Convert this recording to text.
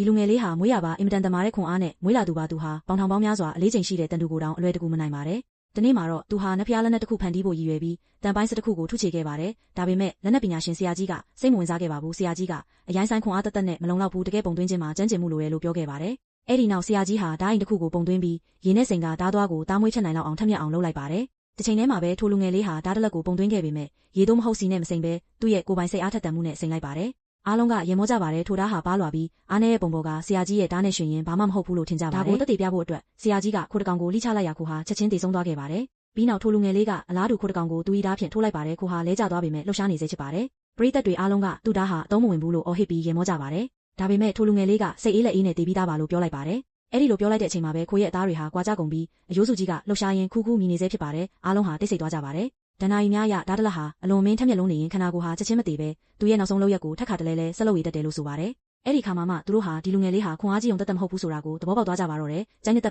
ဒီလူငယ်လေးဟာမွေးရပါအင်မတန်တမာတဲ့ခွန်အားနဲ့မွေးလာသူပါသူဟာပေါင်ထောင်ပေါင်းများစွာအလေးချိန်ရှိတဲ့တန်တူကိုတောင်အလွယ်တကူမနိုင်ပါတယ်။ဒီနေ့မှာတော့သူဟာနှဖျားလက်နက်တစ်ခုဖန်တီးဖို့ရည်ရွယ်ပြီးတန်ပိုင်းစတစ်ခုကိုထုချေခဲ့ပါတယ်။ဒါပေမဲ့လက်နက်ပညာရှင်ဆရာကြီးကစိတ်မဝင်စားခဲ့ပါဘူး။ဆရာကြီးကအရိုင်းဆိုင်ခွန်အားတသက်နဲ့မလုံလောက်ဘူးတကယ်ပုံသွင်းခြင်းမှာကြမ်းကျင်မှုလိုရဲလို့ပြောခဲ့ပါတယ်။အဲ့ဒီနောက်ဆရာကြီးဟာဓာတ်အိမ်တစ်ခုကိုပုံသွင်းပြီးရေနဲ့စိန်ကဓာတ်သွားကိုတားမွေးချက်နိုင်လောက်အောင်ထက်မြက်အောင်လုပ်လိုက်ပါတယ်။တစ်ချိန်တည်းမှာပဲထိုလူငယ်လေးဟာဓာတ်တလက်ကိုပုံသွင်းခဲ့ပေမဲ့ရေတော့မဟုတ်စီနဲ့မစိန်ပဲသူ့ရဲ့ကိုယ်ပိုင်စိတ်အားထက်သန်မှုနဲ့စိန်လိုက်ပါတယ်။ အားလုံးကရေမောကြပါတယ်ထိုဓာတ်ဟာပါလွာပြီးအားနေတဲ့ပုံပေါ်ကဆရာကြီးရဲ့ဓာတ်နဲ့ရှင်ရင်ဘာမှမဟုတ်ဘူးလို့ထင်ကြပါတယ်။ဒါကိုတက်တည်ပြဖို့အတွက်ဆရာကြီးကခိုးတကောင်ကိုလိချလိုက်ရခိုဟာချက်ချင်းတည်ဆုံးသွားခဲ့ပါတယ်။ပြီးနောက်ထိုလူငယ်လေးကအလားတူခိုးတကောင်ကိုသူဤဓာတ်ဖြင့်ထိုးလိုက်ပါတယ်ခိုဟာလဲကျသွားပေမဲ့လှုပ်ရှားနေစေချစ်ပါတယ်။ပရိသတ်တွေအားလုံးကသူ့ဓာတ်ဟာအသုံးမဝင်ဘူးလို့အော်ဟစ်ပြီးရေမောကြပါတယ်။ဒါပေမဲ့ထိုလူငယ်လေးကစိတ်အေးလက်အေးနဲ့တည်ပြီးသားပါလို့ပြောလိုက်ပါတယ်။အဲ့ဒီလိုပြောလိုက်တဲ့အချိန်မှာပဲခိုရဲ့အသားတွေဟာကွာကြကုန်ပြီးအယိုးစုကြီးကလှုပ်ရှားရင်ခူးခူးမြည်နေစေဖြစ်ပါတယ်။အားလုံးဟာတိတ်ဆိတ်သွားကြပါတယ်။ ဒဏ္ဍာရီများရဓာတ်တလက်ဟာအလွန်မင်းထက်မြက်လုံးနေရင်ခန္ဓာကိုယ်ဟာချက်ချင်းမတည်ပဲသူရဲ့နောက်ဆုံးလောက်ရက်ကိုထက်ခါတလဲလဲဆက်လုပ်ရတတ်တယ်လို့ဆိုပါတယ်။အဲ့ဒီခါမှမှသူတို့ဟာဒီလူငယ်လေးဟာခွန်အားကြီးုံတက်တက်မဟုတ်ဘူးဆိုတာကိုသဘောပေါက်သွားကြပါတော့တယ်။ကျိုင်းတဲ့